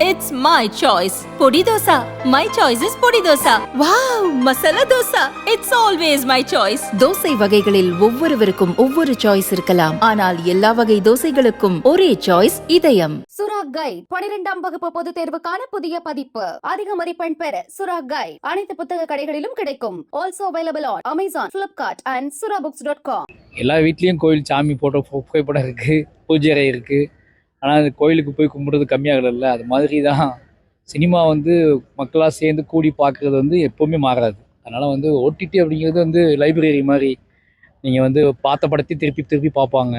It's my choice. Podi dosa. My choice is podi dosa. Wow! Masala dosa. It's always my choice. தோசை வகைகளில் ஒவ்வொருவருக்கும் ஒவ்வொரு choice இருக்கலாம் ஆனால் எல்லா வகை தோசைகளுக்கும் ஒரே சாய்ஸ் இதயம் சுரா கைட் பனிரெண்டாம் வகுப்பு பொதுத் தேர்வுக்கான புதிய பதிப்பு அதிக மதிப்பெண் பெற சுரா கைட் அனைத்து புத்தக கடைகளிலும் கிடைக்கும் also available on Amazon Flipkart and Sura books dot com எல்லா வீட்லேயும் கோயில் சாமி போட்டோ புகைப்படம் இருக்குது பூஜை அறை இருக்குது ஆனால் அந்த கோயிலுக்கு போய் கும்பிட்றது கம்மியாகல அது மாதிரி தான் சினிமா வந்து மக்களாக சேர்ந்து கூடி பார்க்குறது வந்து எப்போவுமே மாறாது. அதனால் வந்து ஓடிடி அப்படிங்கிறது வந்து லைப்ரரி மாதிரி நீங்கள் வந்து பார்த்த படத்தையும் திருப்பி திருப்பி பார்ப்பாங்க.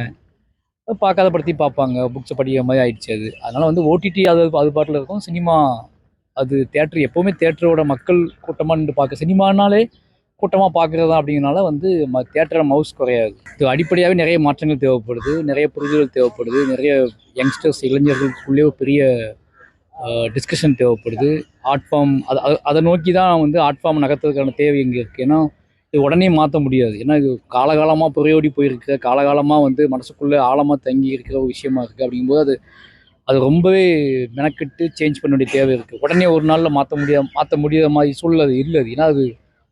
பார்க்காத படத்தையும் பார்ப்பாங்க. புக்ஸை படிக்கிற மாதிரி ஆயிடுச்சு அது. அதனால் வந்து ஓடிடி அது அது பாட்டில் இருக்கும். சினிமா அது தேட்டர் எப்போவுமே தேட்டரோட மக்கள் கூட்டமாக நின்று பார்க்க. சினிமானாலே கூட்டமாக பார்க்குறது தான் அப்படிங்கிறனால வந்து ம தேட்டரில் மவுஸ் குறையாது. இது அடிப்படையாகவே நிறைய மாற்றங்கள் தேவைப்படுது நிறைய புரிதல் தேவைப்படுது நிறைய யங்ஸ்டர்ஸ் இளைஞர்களுக்குள்ளேயே பெரிய டிஸ்கஷன் தேவைப்படுது. ஆர்ட் ஃபார்ம் அதை அதை- அதை நோக்கி தான் வந்து ஆர்ட் ஃபார்ம் நகர்த்துறதுக்கான தேவை இங்கே இருக்குது ஏன்னா இது உடனே மாற்ற முடியாது. ஏன்னா இது காலகாலமாக புறையோடி போயிருக்க. காலகாலமாக வந்து மனசுக்குள்ளே ஆழமாக தங்கி இருக்கிற ஒரு விஷயமா இருக்குது அப்படிங்கும்போது அது அது ரொம்பவே மெனக்கெட்டு சேஞ்ச் பண்ண வேண்டிய தேவை இருக்குது உடனே ஒரு நாளில் மாற்ற முடியாத மாற்ற முடியாத மாதிரி சூழல் அது இல்லை அது. ஏன்னா அது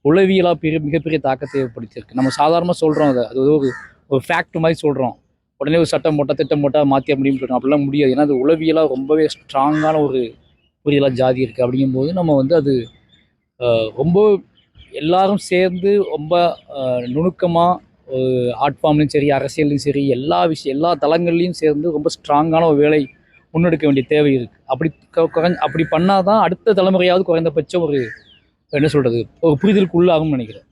உளவியலாக பெரிய மிகப்பெரிய தாக்கத்தை ஏற்படுத்தியிருக்கு. நம்ம சாதாரணமாக சொல்கிறோம் அதை. அது ஒரு ஒரு ஃபேக்ட் மாதிரி சொல்கிறோம் உடனே ஒரு சட்டம் போட்டால் திட்டம் போட்டால் மாற்றிய முடியும் சொல்கிறோம் அப்படிலாம் முடியாது. ஏன்னா அது உளவியலாக ரொம்பவே ஸ்ட்ராங்கான ஒரு புரியலாக ஜாதி இருக்குது அப்படிங்கும்போது நம்ம வந்து அது ரொம்ப எல்லாரும் சேர்ந்து ரொம்ப நுணுக்கமாக ஆர்ட் ஃபார்ம்லையும் சரி அரசியல்லையும் சரி எல்லா விஷயம் எல்லா தளங்கள்லையும் சேர்ந்து ரொம்ப ஸ்ட்ராங்கான ஒரு வேலை முன்னெடுக்க வேண்டிய தேவை இருக்குது அப்படி குறைஞ்ச அப்படி பண்ணால் தான் அடுத்த தலைமுறையாவது குறைந்தபட்சம் ஒரு என்ன சொல்கிறது புரிதலுக்கு உள்ளாகும்னு நினைக்கிறேன்.